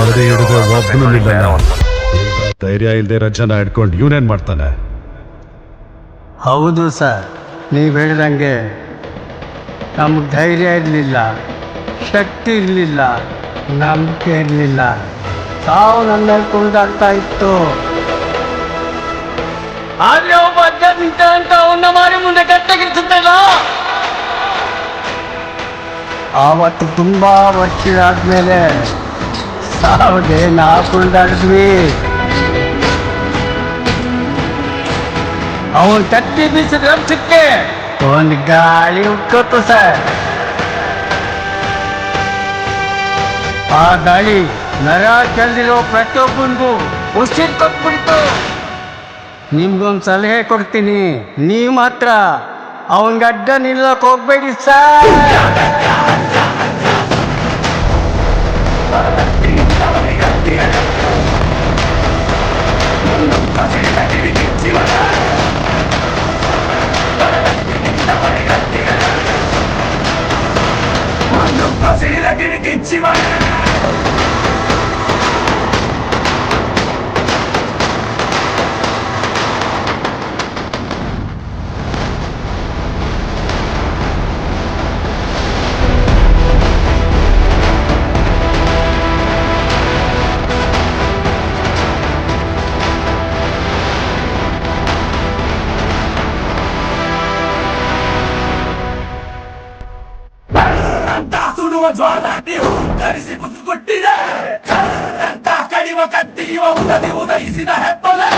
ಗಡಿ ಹಿಡಿದು ಒಬ್ಬನು ನಿಲ್ಲಲ್ಲ ಧೈರ್ಯ ಇಲ್ಲದೆ ಇರೋ ಇಟ್ಕೊಂಡು ಹಿಡ್ಕೊಂಡು ಇವನೇನ್ ಮಾಡ್ತಾನೆ? ಹೌದು ಸರ್ ನೀವು ಹೇಳಿದಂಗೆ ನಮ್ಗೆ ಧೈರ್ಯ ಇರಲಿಲ್ಲ ಶಕ್ತಿ ಇರಲಿಲ್ಲ ನಂಬಿಕೆ ಇರಲಿಲ್ಲ. ತಾವು ನನ್ನ ಕುಳಿದಾಗ್ತಾ ಇತ್ತು. ಆದ್ರೆ ಒಬ್ಬ ಅಜ್ಜ ನಿಂತ ಅಂತ ಅವನ್ನ ಮಾರಿ ಮುಂದೆ ಕಟ್ಟಗಿರಿಸುತ್ತಲ್ಲ ಆವತ್ತು ತುಂಬಾ ವರ್ಷ ಸಾವಿಗೆ ನಾವು ಕುಣಿದಾಡಿದ್ವಿ ಅವನ್ ತಟ್ಟಿ ಬೀಸಿದ ರಕ್ತಕ್ಕೆ ಒಂದು ಗಾಳಿ ಉಟ್ಕೊತ್ತು ಸರ್. ಆ ಗಾಳಿ ನರ ಚೆಲ್ಲಿರೋ ಪ್ರತಿಯೊಬ್ಬನಿಗೂ ಉಸಿರು ಕೊಟ್ಬಿಡ್ತು ನಿಮ್ಗೊಂದು ಸಲಹೆ ಕೊಡ್ತೀನಿ. ನೀವು ಮಾತ್ರ ಅವನಿಗೆ ಅಡ್ಡ ನಿಲ್ಲಕ್ ಹೋಗ್ಬೇಡಿ sir. Facile che mi dici male ಸುಡುವ ಜ್ವಾಲ ನೀವು ಧರಿಸಿ ಮುತ್ತು ಕೊಟ್ಟಿದೆ ಅಂತ ಕಡಿವ ಕತ್ತಿ ಇವ ಉದದಿ ಉದಯಿಸಿದ ಹೆಪ್ಪಲೆ